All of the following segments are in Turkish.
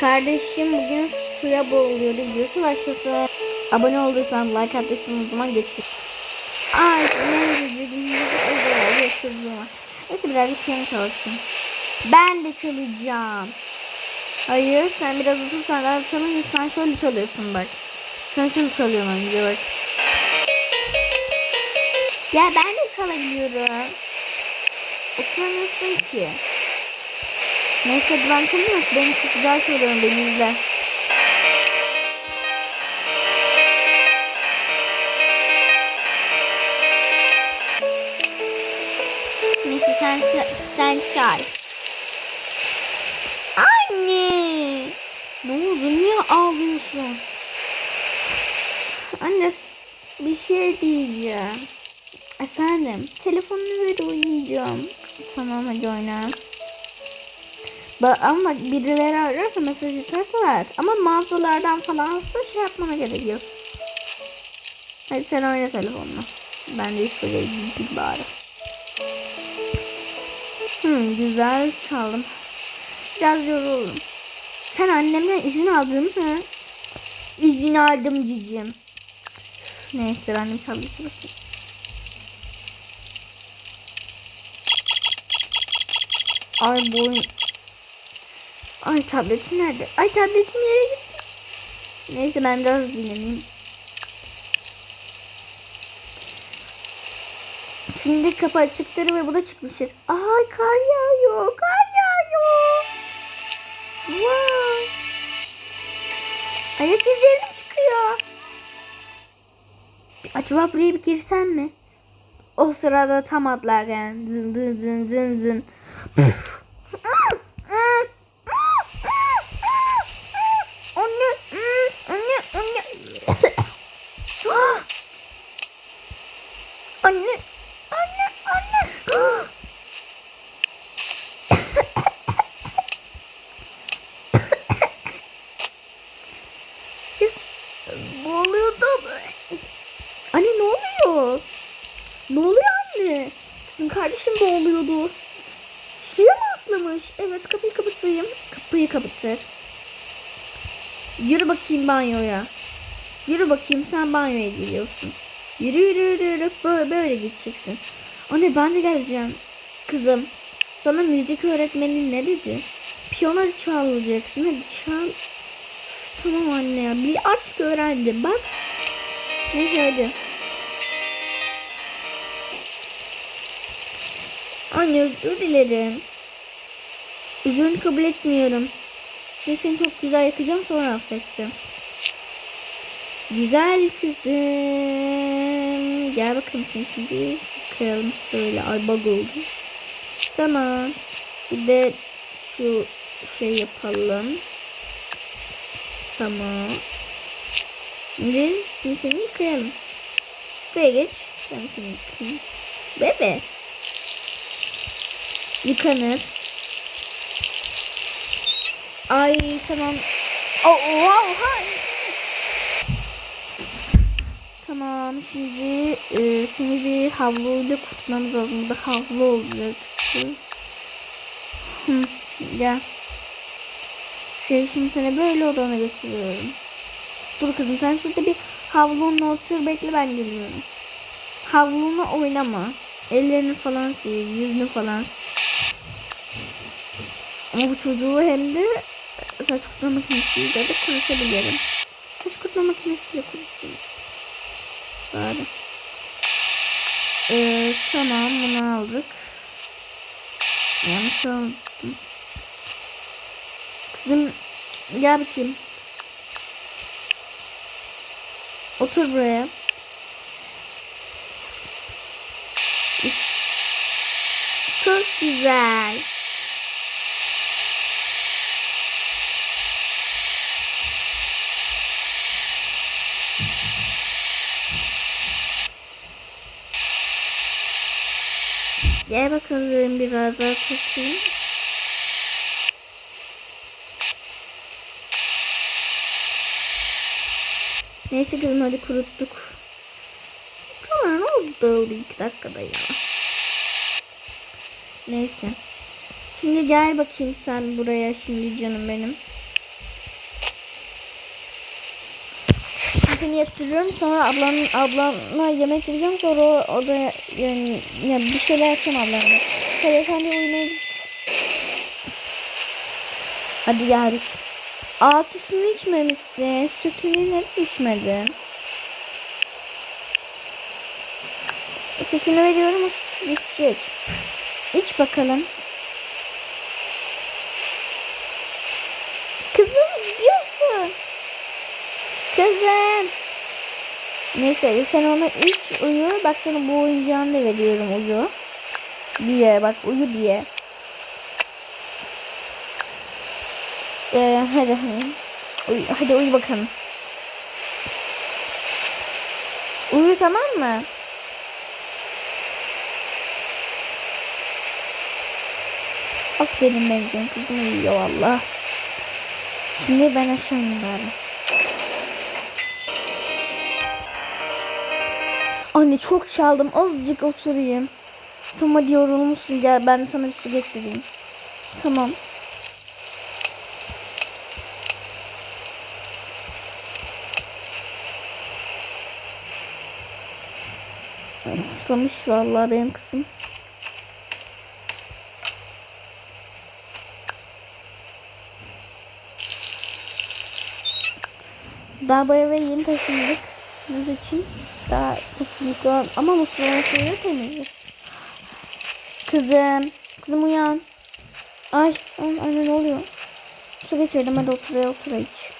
Kardeşim bugün suya boğuluyordu. Videosu başlasın. Abone olduysan like attıysan o zaman geçiyor. Ay ne üzücü. Neyse birazcık piyano çalışayım. Ben de çalacağım. Hayır sen biraz otursan daha çalamıyorsun. Sen şöyle çalıyorsun bak. Sen şöyle çalıyorsun önce bak. Ya ben de çalabiliyorum. Oturamıyorsun ki. Neyse ben çalıyorum. Ben çok güzel çalıyorum. Beni izle. Neyse sen, sen çal. Anne. Ne oldu? Niye ağlıyorsun? Anne bir şey diyeceğim. Efendim telefonunu ver oynayacağım. Tamam hadi oyna. Ama birileri ararsa mesaj atarsa ver. Ama mağazalardan falansa şey yapmana gerek yok. Hadi sen oyna telefonla. Ben de şöyle bir bari. Hmm, güzel çaldım. Biraz yoruldum. Sen annemden izin aldın mı? İzin aldım cicim. Neyse ben de bakayım. Ay boyun. Ay tableti nerede? Ay tabletim yere gitti. Neyse ben biraz dinleneyim. Şimdi kapı açıktır ve bu da çıkmıştır. Ay kar yağıyor. Kar yağıyor. Wow. Ayak izlerim çıkıyor. Acaba buraya bir girsem mi? O sırada tam atlarken dın dın dın dın dın. Anne, anne, anne. Anne, anne, anne. Kız boğuluyordum. Anne ne oluyor? Ne oluyor anne? Kardeşim boğuluyordu. Suya mı atlamış? Evet kapıyı kapatayım. Kapıyı kapatır. Yürü bakayım banyoya. Yürü bakayım sen banyoya giriyorsun. Yürü yürü yürü yürü böyle, böyle gideceksin. Anne ben de geleceğim. Kızım sana müzik öğretmenin ne dedi? Piyano çalacaksın hadi çal. Tamam anne ya bir artık öğrendim bak. Neyse hadi. Anne özür dilerim. Özürünü kabul etmiyorum. Şimdi seni çok güzel yakacağım sonra affedeceğim. Güzel kızım. Gel bakalım seni şimdi kıralım şöyle. Ay bug oldu. Tamam. Bir de şu şey yapalım. Tamam. Şimdi seni yıkayalım. Buraya geç. Ben seni yıkayayım. Bebe. Yıkanır. Ay tamam. Oh, wow, hay. Tamam şimdi e, seni bir havluyla kurtmamız lazım. Burada havlu olacak. Hı, gel. Şey şimdi seni böyle odana götürüyorum. Dur kızım sen şurada bir havlunla otur bekle ben geliyorum. Havluna oynama. Ellerini falan sil, yüzünü falan sil. Ama bu çocuğu hem de saç kurutma makinesiyle de kurutabilirim. Saç kurutma makinesiyle kurutayım. Bari. Ee, tamam bunu aldık. Yanlış aldım. Kızım gel bakayım. Otur buraya. Çok güzel. Gel bakalım biraz daha tutayım. Neyse kızım hadi kuruttuk. Ama ne oldu dağıldı iki dakikada ya. Neyse. Şimdi gel bakayım sen buraya şimdi canım benim. Seni yatırıyorum. Sonra ablam, ablamla yemek yiyeceğim. Sonra o, o da yani, ya bir şeyler yapacağım ablamla. Hadi sen de uyumaya git. Hadi. Aa sütünü içmemişsin. Sütünü neden içmedin? Sütünü veriyorum bitecek. İç bakalım. Kızım gidiyorsun. Kızım. Neyse sen ona iç uyu. Bak sana bu oyuncağını da veriyorum uyu. Diye bak uyu diye. Ee, hadi hadi. Uyu, hadi uyu bakalım. Uyu tamam mı? Aferin benim kızım uyuyor valla. Şimdi ben aşağı ineyim Anne çok çaldım. Azıcık oturayım. Tamam hadi yorulmuşsun. Gel ben sana bir su getireyim. Tamam. Susamış vallahi benim kızım. Daha bu yeni taşındık. Biz için daha mutluluk olan ama suyu da temizdir. Kızım. Kızım uyan. Ay, ay anne ne oluyor? Su getirdim hadi otur otur iç.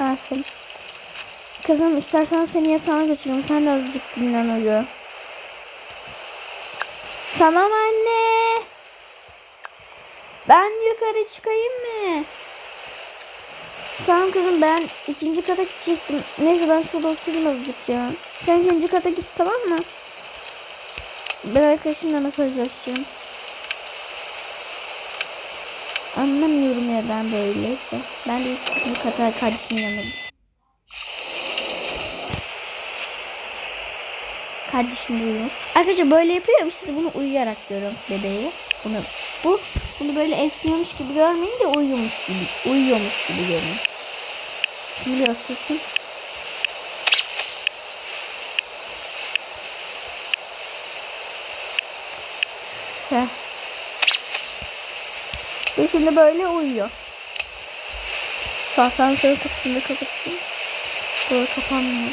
Aferin. Kızım istersen seni yatağına götüreyim. Sen de azıcık dinlen uyu. Tamam anne. Ben yukarı çıkayım mı? Tamam kızım ben ikinci kata gidecektim. Neyse ben şurada oturayım azıcık ya. Sen ikinci kata git tamam mı? Ben arkadaşımla mesajlaşacağım. Anlamıyorum neden böyleyse. Ben de ikinci kata kardeşimin yanına. Kardeşim uyuyor. Arkadaşlar böyle yapıyorum. Size bunu uyuyarak diyorum bebeği. Bunu bu bunu böyle esniyormuş gibi görmeyin de uyuyormuş gibi uyuyormuş gibi görün. Şimdi bir oturtayım. Heh. Ve şimdi böyle uyuyor. Şu asansör kapısını kapatayım. Böyle kapanmıyor.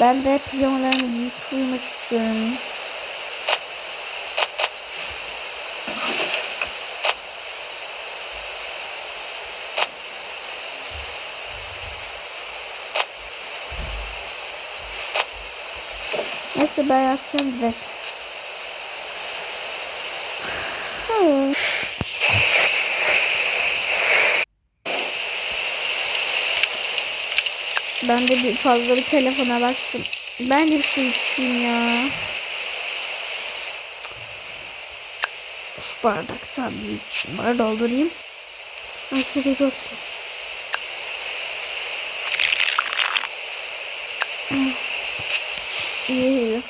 Ben de pijamalarımı giyip uyumak istiyorum. Neyse ben yatacağım direkt. Hmm. Ben de bir fazla bir telefona baktım. Ben de bir su içeyim ya. Şu bardaktan bir içeyim. Bari doldurayım. Ay şuraya bir oturayım. Hmm. İyi iyi.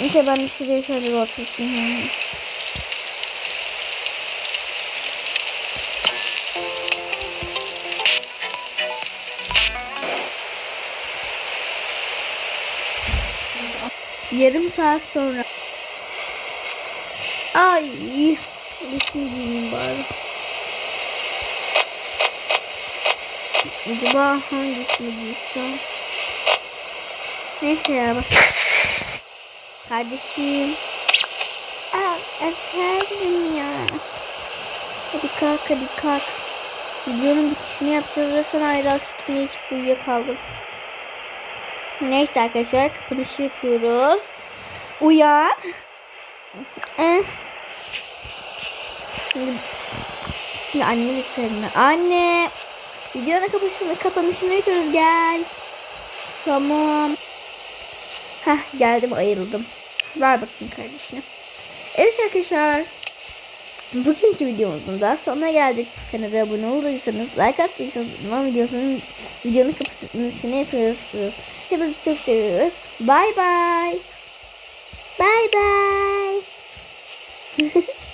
Neyse ben de şuraya şöyle bir oturayım. Yarım saat sonra. Ay. Üstünü giyeyim bari. Acaba hangisini giysem? Neyse ya bak. Kardeşim. Aa, efendim ya. Hadi kalk hadi kalk. Videonun bitişini yapacağız ve sen hala sütünü içip uyuyakaldım. Neyse arkadaşlar kapanışı yapıyoruz. Uyan. Eh. Şimdi, şimdi annemi ben. Anne. Videonun kapanışını, kapanışını yapıyoruz gel. Tamam. Heh geldim ayırıldım. Ver bakayım kardeşine. Evet arkadaşlar. Bugünkü videomuzun da sonuna geldik. Kanala abone olduysanız, like attıysanız, ama videosunun videonun kapanışını yapıyoruz. Hepinizi çok seviyoruz. Bye bye. Bye bye.